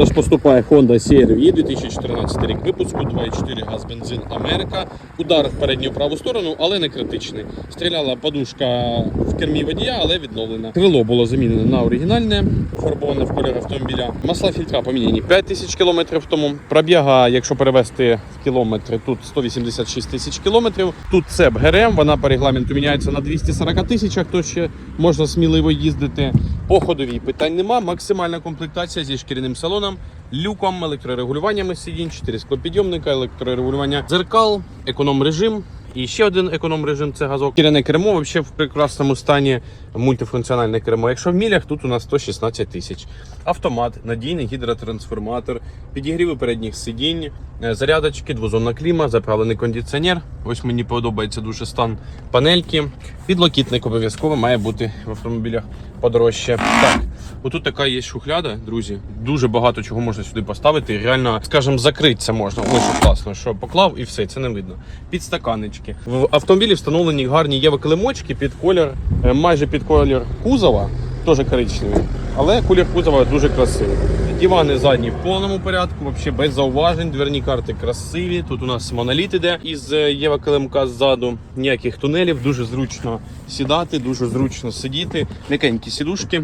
продаж поступає Honda CR-V 2014 рік випуску, 2.4 газ бензин Америка. Удар в передню праву сторону, але не критичний. Стріляла подушка в кермі водія, але відновлена. Крило було замінене на оригінальне, фарбоване в колір автомобіля. Масла фільтра поміняні 5 тисяч кілометрів тому. Пробіга, якщо перевести в кілометри, тут 186 тисяч кілометрів. Тут цеп ГРМ, вона по регламенту міняється на 240 тисячах, то ще можна сміливо їздити. По ходовій питань нема. Максимальна комплектація зі шкіряним салоном, люком, електрорегулюваннями сидінь, 4 склопідйомника, електрорегулювання дзеркал, економ режим. І ще один економ режим це газок. Шкіряне кермо взагалі в прекрасному стані. Мультифункціональне кермо. Якщо в мілях, тут у нас 116 тисяч. Автомат, надійний гідротрансформатор, підігріви передніх сидінь, е, зарядочки, двозонна кліма, заправлений кондиціонер. Ось мені подобається дуже стан панельки. Підлокітник обов'язково має бути в автомобілях подорожче. Так, отут така є шухляда, друзі. Дуже багато чого можна сюди поставити. Реально, скажімо, закритися можна. Ось що класно, що поклав і все, це не видно. Підстаканнички. В автомобілі встановлені гарні євокилимочки під колір, е, майже під колір кузова, теж коричневий. Але колір кузова дуже красивий. Дивани задні в повному порядку, взагалі без зауважень. Дверні карти красиві. Тут у нас моноліт іде із е, Єва килимка ззаду. Ніяких тунелів, дуже зручно сідати, дуже зручно сидіти. М'якенькі сідушки.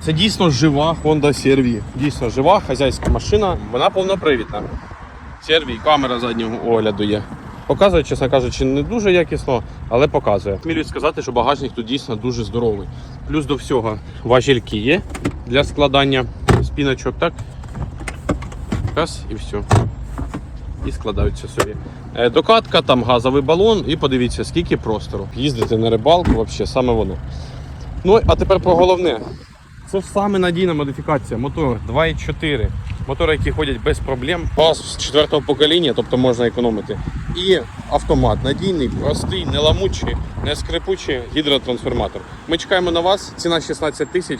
Це дійсно жива Honda CR-V. Дійсно жива хазяйська машина. Вона повнопривідна. CR-V, камера заднього огляду є. Показує, чесно кажучи, не дуже якісно, але показує. Смілюсь сказати, що багажник тут дійсно дуже здоровий. Плюс до всього важільки є для складання спіночок, так? Раз і все. І складаються собі. Е, Докатка, там газовий балон, і подивіться, скільки простору. Їздити на рибалку, взагалі, саме воно. Ну, а тепер про головне. Це саме надійна модифікація. Мотор 2.4. Мотори, які ходять без проблем. Пас з четвертого покоління, тобто можна економити. І автомат надійний, простий, не ламучий, не скрипучий гідротрансформатор. Ми чекаємо на вас. Ціна 16 тисяч.